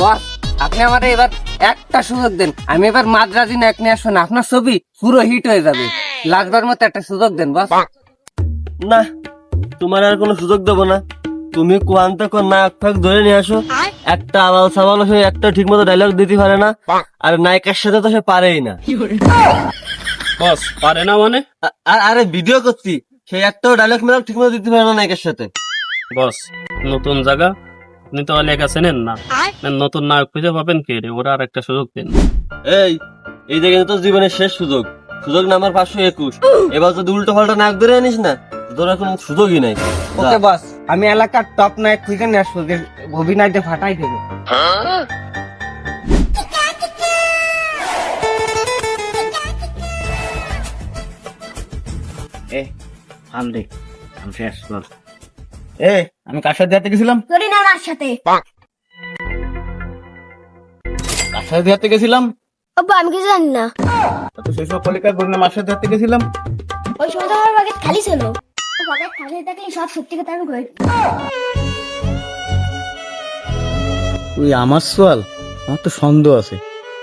বস আপনি আমার এবার একটা সুযোগ দেন। আমি এবার মাদ্রাজি নায়ক নিয়ে আসব না আপনার ছবি পুরো হিট হয়ে যাবে। লাগবার মতো একটা সুযোগ দেন বস। না তোমার আর কোনো সুযোগ দেবো না। তুমি কোয়ান্তে কোন নাক ফাক ধরে নিয়ে আসো। একটা আলাল সাবাল হয়ে একটা ঠিক মতো ডায়লগ দিতে পারে না। আর নায়িকার সাথে তো সে পারেই না। বস পারে না মানে? আর আরে ভিডিও করছি। সেই একটাও ডায়লগ মেলাক ঠিক মতো দিতে পারে না নায়িকার সাথে। বস নতুন জায়গা? আপনি তো লেখা চেনেন না। নতুন নায়ক খুঁজে পাবেন কে রে? ওরা আর একটা সুযোগ দিন। এই এই দেখে তো জীবনের শেষ সুযোগ। সুযোগ নাম্বার পাঁচশো একুশ। এবার যদি উল্টো পাল্টা নাক ধরে আনিস না তোর এখন সুযোগই নাই। ওকে বস আমি এলাকার টপ নায়ক খুঁজে নিয়ে আসব যে অভিনয়তে ফাটাই দেবে। এ থাম আমি শেষ বল এ আমি কার সাথে হাতে গেছিলাম? সাথে। কার সাথে হাতে গেছিলাম? আব্বা আমি কিছু জানি না। তো সেই সময় কলিকার গরিনা মার সাথে হাতে গেছিলাম। ওই সময় তো আমার খালি ছিল। খালি থাকলে সব সত্যি কথা আমি কই? তুই আমার সোয়াল? আমার তো সন্দেহ আছে।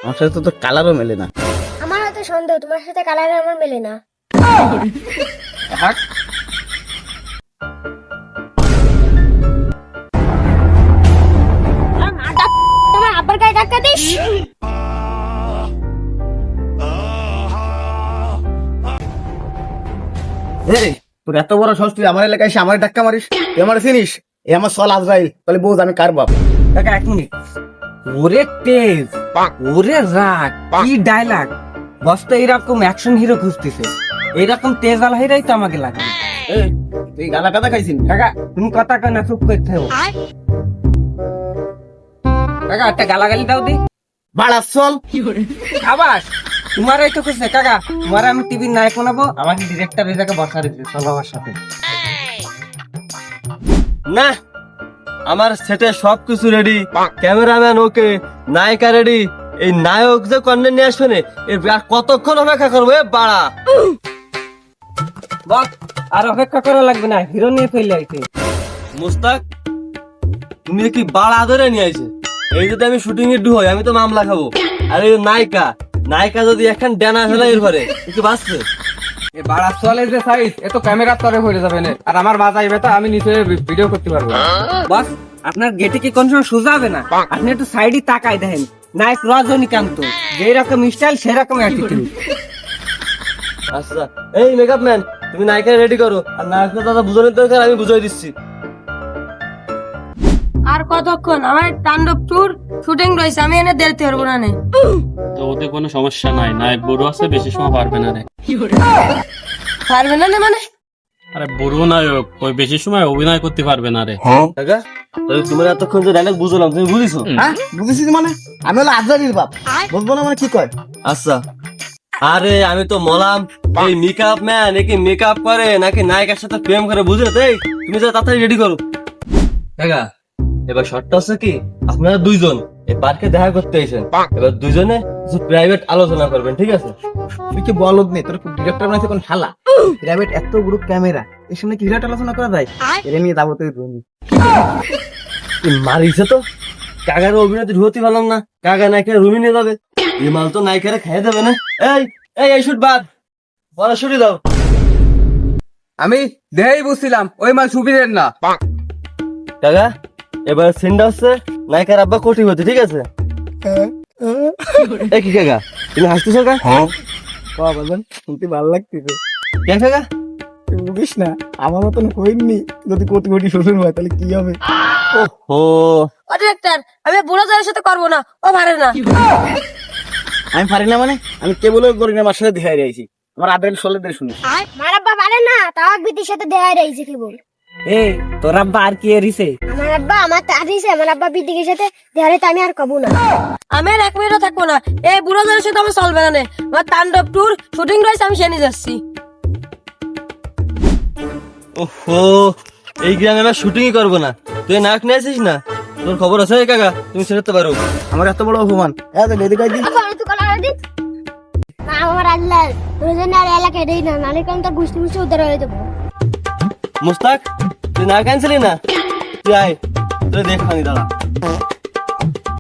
আমার সাথে তো কালারও মেলে না। আমার হয়তো সন্দেহ তোমার সাথে কালার আমার মেলে না। ধাক্কা এই তোর এত বড় তুই আমার এলাকায় এসে আমার ধাক্কা মারিস? তুই আমার চিনিস? এ আমার সোয়াল আজরাইল। তাহলে বোঝ আমি কার বাপ? কাকা এক মিনিট। ওরে তেজ ওরে রাগ কি ডায়লগ বস তো এইরকম অ্যাকশন হিরো খুঁজতেছে। এইরকম তেজ আলা হিরাই তো আমাকে লাগে। তুই গালা কাদা খাইছিস? কাকা তুমি কথা কয় না চুপ করতে কাকা একটা গালাগালি দাও দি। বাড়া সোয়াল আবাস তোমার এই তো খুঁজছে কাকা। তোমার আমি টিভির নায়ক বানাবো। আমাকে ডিরেক্টর এই জায়গায় বসা রেখেছে চলো আমার সাথে। না আমার সেটে সব কিছু রেডি ক্যামেরাম্যান ওকে নায়িকা রেডি এই নায়ক যে কন্যা নিয়ে আসবে না এর আর কতক্ষণ অপেক্ষা করব এ বাড়া। বস আর অপেক্ষা করা লাগবে না হিরো নিয়ে ফেলে আইছে। মুস্তাক তুমি কি বাড়া ধরে নিয়ে আইছে? এই যদি আমি শুটিং এর ডু আমি তো মামলা খাব। আর এই নায়িকা নায়িকা যদি এখন ডেনা ফেলা এর একটু বাঁচছে? এ বাড়া চলে যে সাইজ এ তো ক্যামেরা তরে হয়ে যাবে না। আর আমার আমি নিচে ভিডিও করতে পারব। বস আপনার গেটে কি কোন সময় সোজা হবে না? আপনি একটু সাইডে তাকাই দেখেন। নায়ক রজনীকান্ত যেই রকম স্টাইল সেরকম অ্যাটিটিউড আচ্ছা এই মেকআপ ম্যান তুমি নায়িকা রেডি করো। আর নায়কটা দাদা বুঝানোর দরকার আমি বুঝাই দিচ্ছি। আর কতক্ষণ? আমার তাণ্ডব ট্যুর শুটিং রয়েছে আমি এনে দেখতে পারব না নে। তো ওদের কোনো সমস্যা নাই নায়ক বড় আছে বেশি সময় পারবে না রে পারবে না নে মানে? আরে বড় নায়ক ওই বেশি সময় অভিনয় করতে পারবে না রে। কাকা তাহলে তোমার এতক্ষণ যে ডায়লগ বুঝলাম তুমি বুঝিছো? হ্যাঁ বুঝেছিস মানে? আমি হলো আজরাইল বাপ। বুঝব না মানে কি কয়? আচ্ছা। আরে আমি তো মলাম। এই মেকআপ ম্যান একে মেকআপ করে নাকি নায়িকার সাথে প্রেম করে বুঝে তাই তুমি যা তাড়াতাড়ি রেডি করো। কাকা এবার শর্টটা হচ্ছে কি আপনারা দুইজন এই পার্কে দেখা করতে এসেছেন এবার দুইজনে কিছু প্রাইভেট আলোচনা করবেন ঠিক আছে? তুই কি বলদ নেই তোর ডিরেক্টর মানে কোন শালা? প্রাইভেট এত গ্রুপ ক্যামেরা এর সামনে কি বিরাট আলোচনা করা যায়? এটা নিয়ে যাব তুই ধোনি এই মারিছে তো? কাকার অভিনয় ঢুকতে পারলাম না। কাকা নায়িকা রুমি নিয়ে যাবে। এই মাল তো নায়িকারে খেয়ে দেবে না। এই এই এই শুট বাদ বড় শুটি দাও। আমি দেহেই বুঝছিলাম ওই মাল সুবিধের না। কাকা? এবার সিনটা হচ্ছে নায়িকার আব্বা কোটিপতি ঠিক আছে? এ কি কাকা তুমি হাসতেছো কা বাবা বলবেন শুনতে ভালো লাগতেছে। কেন কাকা? তুই বুঝিস না আমার মতন হইনি যদি কোটি কোটি শ্বশুর হয় তাহলে কি হবে? ও ও ডিরেক্টর আমি বুড়ো জয়ের সাথে করব না ও পারে না। আমি পারি না মানে? আমি কেবল করি না আমার সাথে দেখাই রয়েছি আমার দিয়ে শুনিস। আমার আব্বা পারে না তাও বিটির সাথে দেওয়া রয়েছে কেবল। এ তোর আব্বা আর কি এরিছে? আমার আব্বা আমার তাড়িছে আমার আব্বা বিটির সাথে রয়েছে আমি আর কবো না। আমি আর এক মিনিটও থাকব না। এই বুড়ো জয়ের সাথে আমার চলবে না নে। আমার তাণ্ডব ট্যুর শুটিং রয়েছে আমি সে নিয়ে যাচ্ছি। ওহো এই গ্রামে আমরা শুটিংই করব না। তুই নায়ক নিয়ে আসিস না? তোর খবর আছে কাকা? তুমি ছেড়ে পারো। আমার এত বড় অপমান। হ্যাঁ তাহলে এদিকে আয় দি। আব্বা, আমি তো কলার দিই। না আমার আল্লাহ তোর জন্য আর এলাকায় দেই না নালে কারণ তো গুষ্টি মুষ্টি উদ্ধার হয়ে যাব। মুস্তাক তুই না ক্যান্সেলি না? তুই আয় তুই দেখ দাঁড়া।